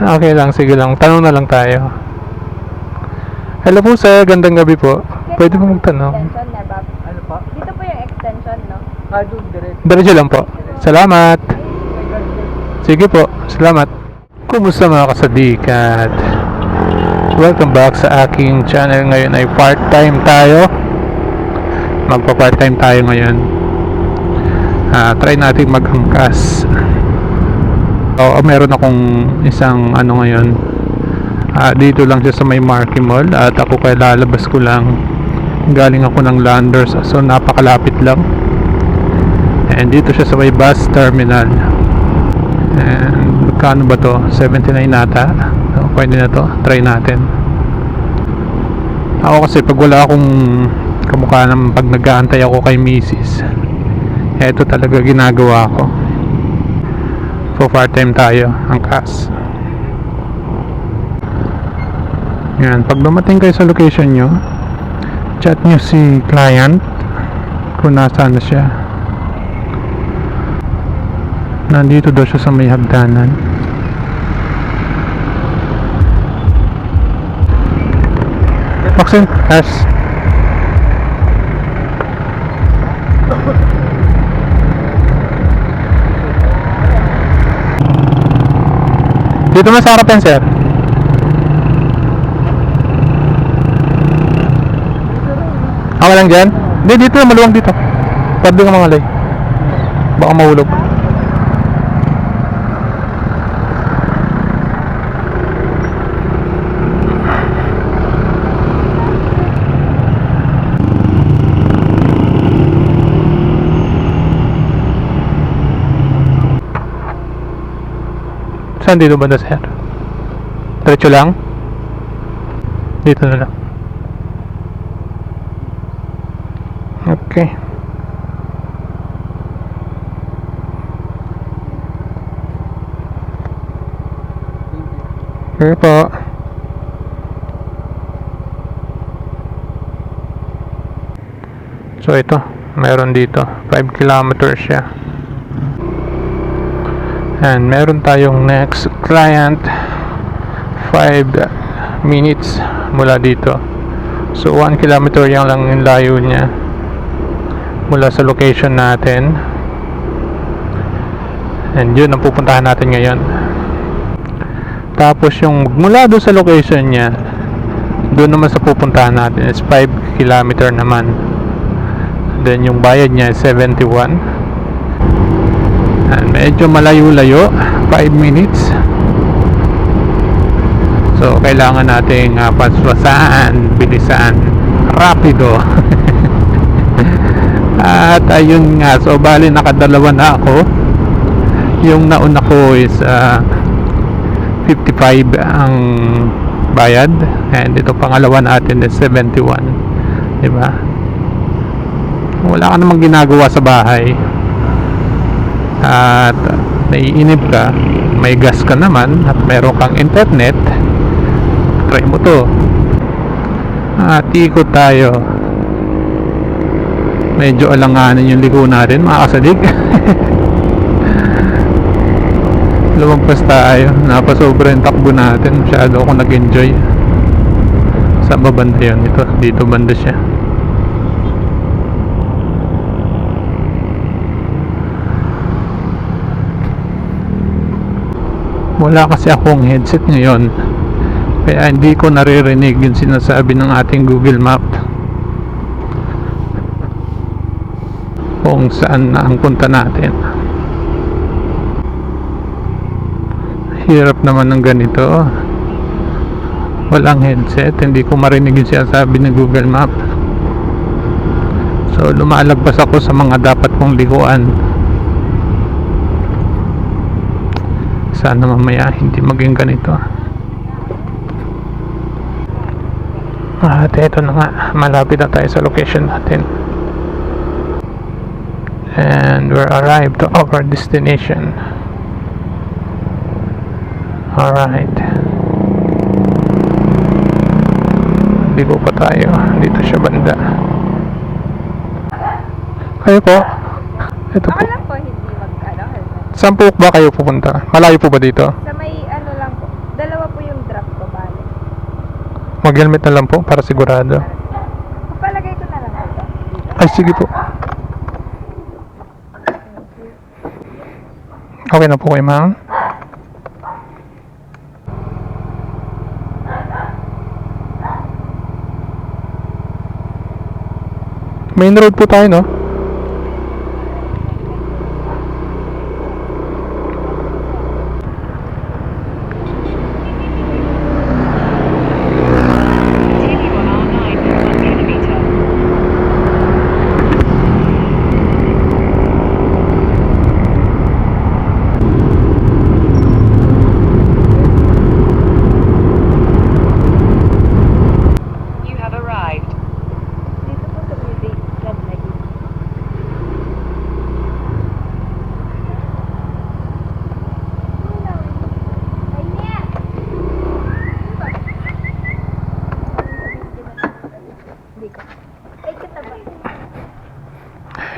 Okay lang, sige lang. Tanong na lang tayo. Hello po sir, gandang gabi po. Pwede po magtanong. Extension. Ano pa? Dito po yung extension, no? Ah, doon, direct. Diretso lang po. Salamat. Sige po, salamat. Kumusta mga kasadikat? Welcome back sa aking channel. Ngayon ay part-time tayo. Magpa-part-time tayo ngayon. Ah, try natin maghangkas. Oo, meron akong isang ano ngayon. Ah, dito lang siya sa may Marky Mall at ako kaya lalabas ko lang. Galing ako ng Landers so napakalapit lang. And dito siya sa may bus terminal. And magkano ba to? 79 nata. So, pwede na to. Try natin. Ako kasi pag wala akong kamukha ng pag nag-aantay ako kay misis. Ito talaga ginagawa ko. For part-time tayo. Ang kas. Yan. Pag dumating kayo sa location nyo, chat nyo si client kung nasaan na siya. Nandito daw siya sa may hagdanan. Maxine, yes. Dito masarap yan, sir. Ako lang dyan? Hindi, dito. Maluwang dito. Pwede ka mangalay. Baka mahulog. Saan dito ba sir? Diretso lang? Dito na lang. Okay. Okay po. So ito, meron dito. 5 kilometers siya. And meron tayong next client 5 minutes mula dito. So 1 kilometer yan lang yung layo niya mula sa location natin. And yun ang pupuntahan natin ngayon. Tapos yung mula doon sa location niya, doon naman sa pupuntahan natin is 5 kilometer naman. Then yung bayad niya is 71. And medyo malayo-layo, 5 minutes. So kailangan nating uh, paswasan, bilisan, rapido. At ayun nga, so bali nakadalawa na ako. Yung nauna ko is ah, 55 ang bayad and ito pangalawa natin is 71. 'Di ba? Wala ka namang ginagawa sa bahay. At naiinip ka, may gas ka naman at meron kang internet. Try mo 'to. At ikot tayo. Medyo alanganin yung liko natin mga kasadig lumagpas tayo. Napasobra yung takbo natin. Masyado ako nag enjoy ba banda yun ito dito banda siya wala kasi akong headset ngayon. Kaya hindi ko naririnig yung sinasabi ng ating google map. Kung saan na ang punta natin. Hirap naman ng ganito. Walang headset. Hindi ko marinig yung sinasabi ng google map. So lumalagpas ako sa mga dapat kong likuan sana mamaya hindi maging ganito at eto na nga malapit na tayo sa location natin and we're arrived to our destination. Alright. Ligo pa tayo. Dito siya banda. Kayo po? Ito po. Ako lang po, hindi mag, ano, helmet. Saan po ba kayo pupunta? Malayo po ba dito? Sa may, ano lang po, Mag-helmet na lang po para sigurado. Papalagay ko na lang ito. Ay, sige po. Okay na po kayo, ma'am. Main road po tayo, no? Continue on R9 for 1 kilometre. You have arrived. Dito po sa may base club lagi. Hindi ko. Ay, kita ba? Hello, doggy. Ay, hindi na Thank you ka. Bye-bye. Hindi ko pa sure. TikTok ba yun? Hi guys. Rap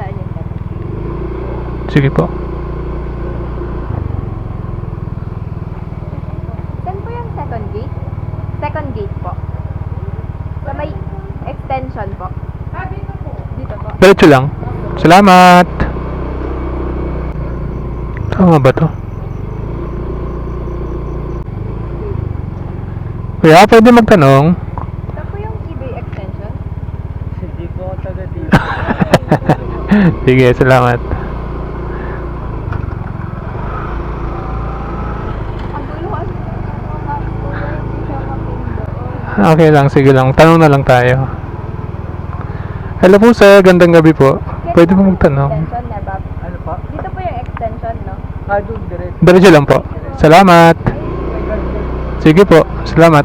saan yun? Sige po. Saan po yung second gate? Second gate po. Sa may extension po. Dito po. Diretso lang. Salamat. Tama ba to? Kuya, pwede magtanong? Saan po yung eBay extension? Hindi po ako taga dito. Sige, salamat. Ang dulo kasi ng mga kuya, hindi siya mapindoon. Okay lang, sige lang. Tanong na lang tayo. Hello po sir, gandang gabi po. Pwede po magtanong. Extension na ba? Ano pa? Dito po yung extension, no? Ah, doon, direct. Diretso lang po. Salamat. Sige po, salamat.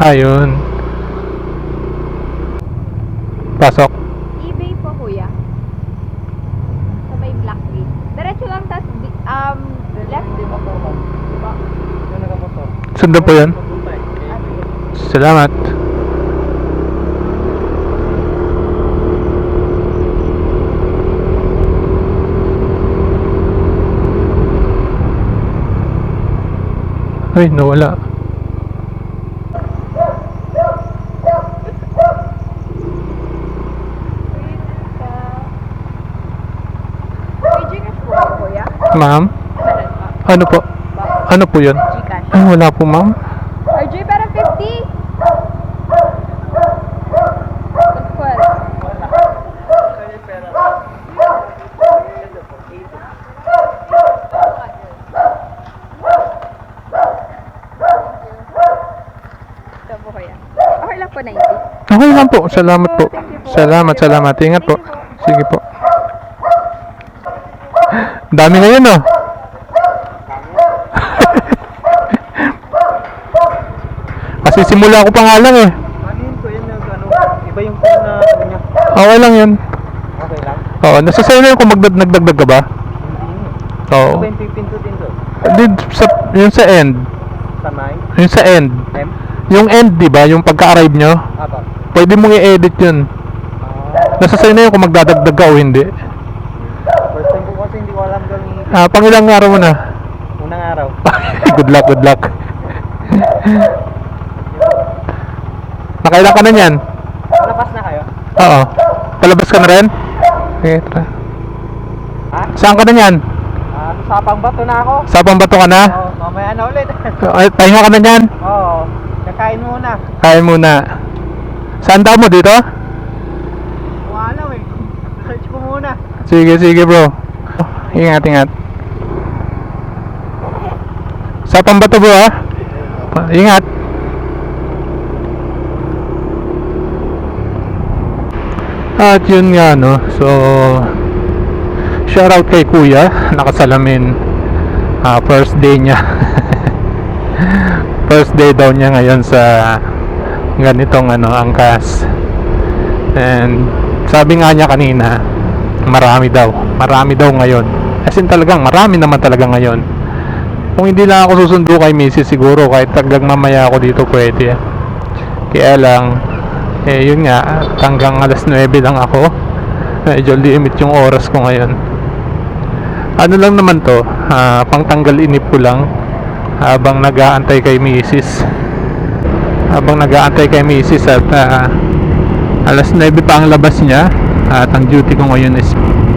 Ayun. Pasok. eBay po, kuya. Sa may black gate. Diretso lang, tas di- um, left. Po, ma'am. Diba? Doon nakamotor. Sundan po yun. Salamat. Ay, nawala. Ma'am, ano po? Ano po yun? Ay, wala po ma'am. RJ, parang 50. Well, Kaya pera. Ito po, 80. ito po kuya. Okay lang po 90. Okay lang po. Salamat po. Salamat, salamat. Ingat po. Sige po. Dami na yun, oh. Kasi simula ko pa nga lang, eh. Ano yun po yung ano? Iba yung phone na ano niya. Okay lang yun. Okay lang. Oo, nasa sa'yo na yun kung magdag nagdagdag ka ba? Hindi. Oo. Ano ba yung pipindutin doon? Did, sa, yung sa end. Sa? Yung sa end. M? Yung end, di ba? Yung pagka-arrive nyo. Apa? Pwede mong i-edit yun. Nasa sa'yo na yun kung magdadagdag ka o hindi. first time po kasi hindi ko alam gawin Ah, pang ilang araw mo na? unang araw. good luck, good luck. Nakailan ka na niyan? Malapas na kayo? Oo. Palabas ka na rin? Okay, tara. Ha? Saan ka na niyan? Ah, sa sapang bato na ako. Sa pambato ka na? Oo, mamaya na ulit. Ay, Pahinga ka na niyan? Oo, kakain muna. Kain muna. Saan daw mo dito? Alam eh. Search ko muna. Sige, sige bro. Ingat, ingat. Sa pambato bro ha? Ingat. At yun nga no. So shout out kay kuya. Nakasalamin. Ah, first day niya. first day daw niya ngayon sa ganitong ano angkas. And sabi nga niya kanina, marami daw. Marami daw ngayon. As in talagang marami naman talaga ngayon. Kung hindi lang ako susundo kay Mrs. siguro kahit hanggang mamaya ako dito pwede. Kaya lang, eh yun nga, hanggang alas 9 lang ako. Medyo limit yung oras ko ngayon. Ano lang naman to, ah, pangtanggal inip ko lang habang nag-aantay kay Mrs. Habang nag-aantay kay Mrs. at ah, alas 9 pa ang labas niya at ang duty ko ngayon is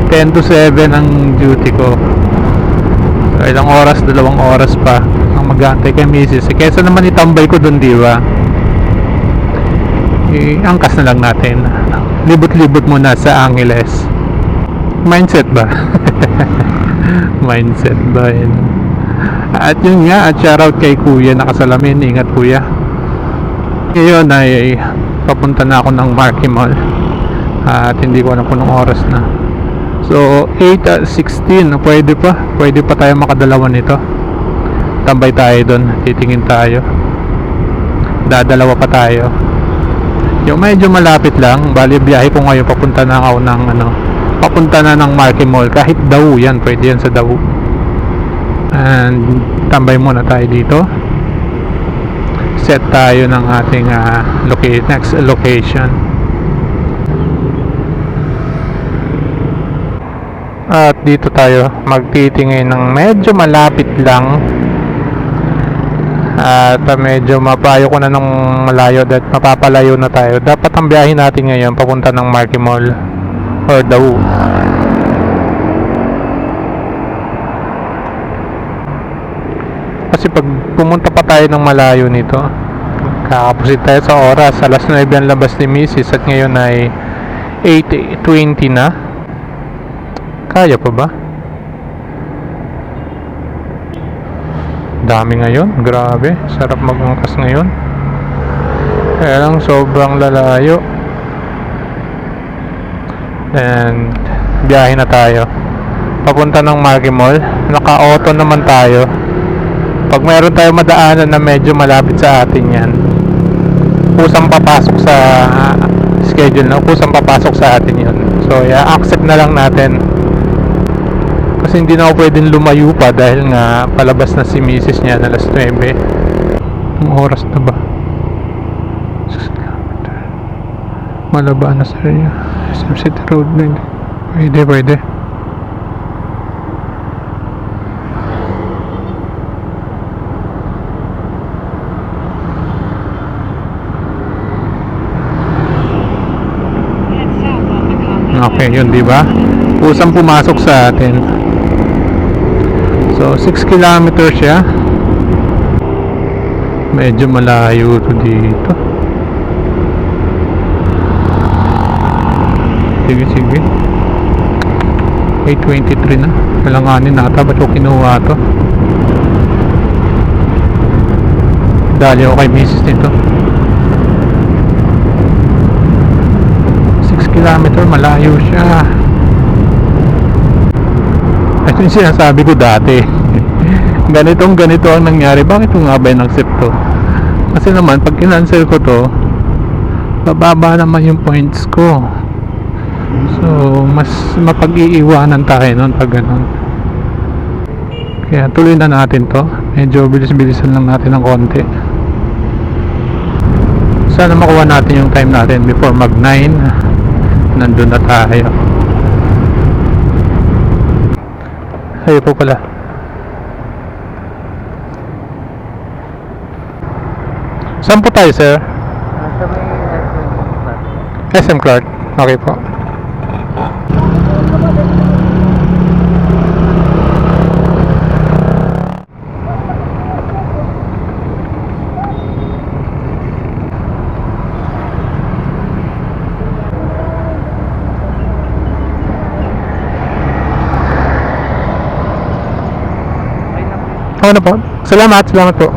10 to 7 ang duty ko. So, ilang oras, dalawang oras pa ang mag-aantay kay Mrs. Eh, kesa naman itambay ko doon, di ba? I-angkas na lang natin. Libot-libot muna sa Angeles. Mindset ba? Mindset ba yun? At yun nga, at shoutout kay Kuya nakasalamin. Ingat Kuya. Ngayon ay papunta na ako ng Marquee Mall. At hindi ko alam kung anong oras na. So, 8 at 16, pwede pa. Pwede pa tayo makadalawa nito. Tambay tayo doon. Titingin tayo. Dadalawa pa tayo. Yung medyo malapit lang, bali biyahe ko ngayon papunta na ako ng ano, papunta na ng Marquee Mall. Kahit daw yan, pwede yan sa daw. And tambay muna tayo dito. Set tayo ng ating ah, loca- next location. At dito tayo magtitingin ng medyo malapit lang at uh, medyo mapayo ko na ng malayo at mapapalayo na tayo. Dapat ang biyahe natin ngayon papunta ng Marquee Mall or Dawu. Kasi pag pumunta pa tayo ng malayo nito, kakapusit tayo sa oras. Alas 9 ang labas ni Mrs. at ngayon ay 8.20 na. Kaya pa ba? Dami ngayon, grabe. Sarap magangkas ngayon. Kaya lang sobrang lalayo. And biyahe na tayo. Papunta ng Marquee Mall. Naka-auto naman tayo. Pag meron tayo madaanan na medyo malapit sa atin yan, kusang papasok sa schedule na, kusang papasok sa atin yun. So, yeah, accept na lang natin. Kasi hindi na ako pwedeng lumayo pa dahil nga palabas na si Mrs. niya na alas 9 ang oras na ba? 6 km malaba na sa area SM City Road na pwede pwede okay yun di ba? Kusang pumasok sa atin. So 6 kilometer siya. Medyo malayo to dito. Sige sige. 8.23 na. Kalanganin nata ba't ko kinuha to? Dali ako kay misis nito 6 kilometer malayo siya. Ito yung sinasabi ko dati ganitong ganito ang nangyari. Bakit ko nga ba yung accept to? Kasi naman pag kinancel ko to bababa naman yung points ko. So mas mapag-iiwanan tayo nun pag ganun. Kaya tuloy na natin to. Medyo bilis-bilisan lang natin ng konti. Sana makuha natin yung time natin before mag 9 nandun na tayo. Ayun po pala. Saan po tayo sir? Sa may SM Clark. Okay po Na po. Salamat, salamat po.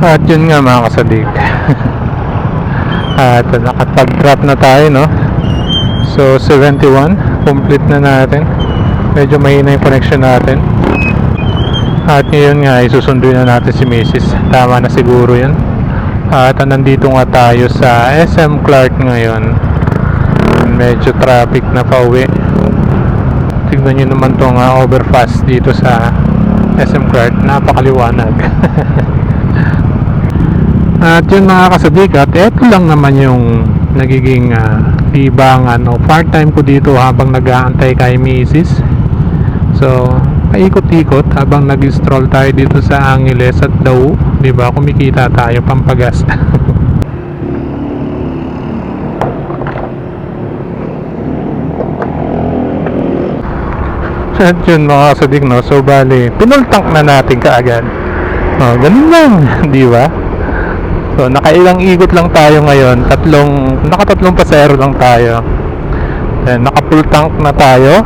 At yun nga mga kasadik. At nakapag-drop na tayo, no? So, 71. Complete na natin. Medyo mahina yung connection natin. At ngayon nga, isusunduin na natin si Mrs. Tama na siguro yun. At nandito nga tayo sa SM Clark ngayon. Medyo traffic na pauwi. Tignan nyo naman tong uh, overpass dito sa SM Cart. Napakaliwanag. At yun mga kasabikat, eto lang naman yung nagiging uh, libangan o part-time ko dito habang nag-aantay kay Mrs. So, paikot-ikot habang nag-stroll tayo dito sa Angeles at Dau, 'di ba? Kumikita tayo pampagas. At yun mga kasadik, no? So, bali, pinultank na natin kaagad. Oh, ganun lang, di ba? So, nakailang ikot lang tayo ngayon. Tatlong, nakatatlong pasero lang tayo. Then, naka-full tank na tayo.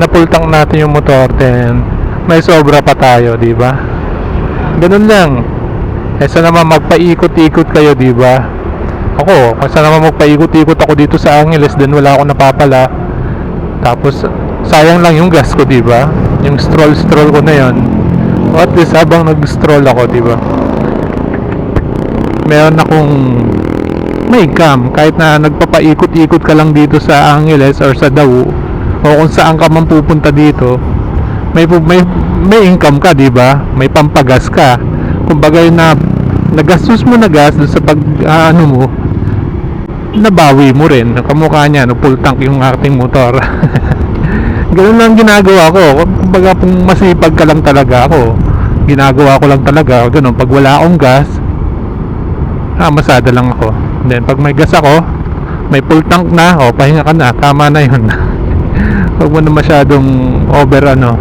Na-full tank natin yung motor. Then, may sobra pa tayo, di ba? Ganun lang. Eh, sa naman magpaikot-ikot kayo, di ba? Ako, saan naman magpaikot-ikot ako dito sa Angeles, then wala akong napapala. Tapos, sayang lang yung gas ko, di ba? Yung stroll-stroll ko na yon. At least habang nag-stroll ako, di ba? Meron akong may cam kahit na nagpapaikot-ikot ka lang dito sa Angeles or sa Dawu o kung saan ka man pupunta dito may may may income ka, 'di ba? May pampagas ka. Kumbaga na nagastos mo na gas sa pag ah, ano mo nabawi mo rin. Kamukha niya, no, full tank yung ating motor. Ganun lang ginagawa ko. Kumbaga kung masipag ka lang talaga ako, ginagawa ko lang talaga. Ganun, pag wala akong gas, ah, masada lang ako. Then, pag may gas ako, may full tank na, o, pahinga ka na, tama na yun. Huwag mo na masyadong over, ano.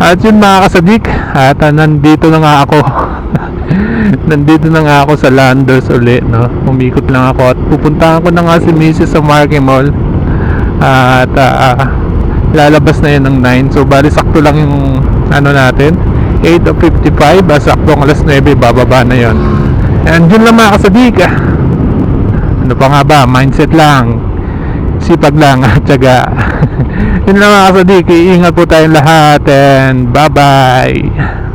At yun mga kasadik, at ah, nandito na nga ako. nandito na nga ako sa Landers uli, no. Umikot lang ako at pupuntahan ko na nga si Mrs. sa Market Mall. At ah, lalabas na yun ng 9. So, bali sakto lang yung ano natin. 8.55, ah, saktong alas 9, bababa na yon. And yun lang mga kasadik. ah. Ano pa nga ba? Mindset lang. Sipag lang at tiyaga. yun lang mga kasadik. Iingat po tayong lahat and bye-bye.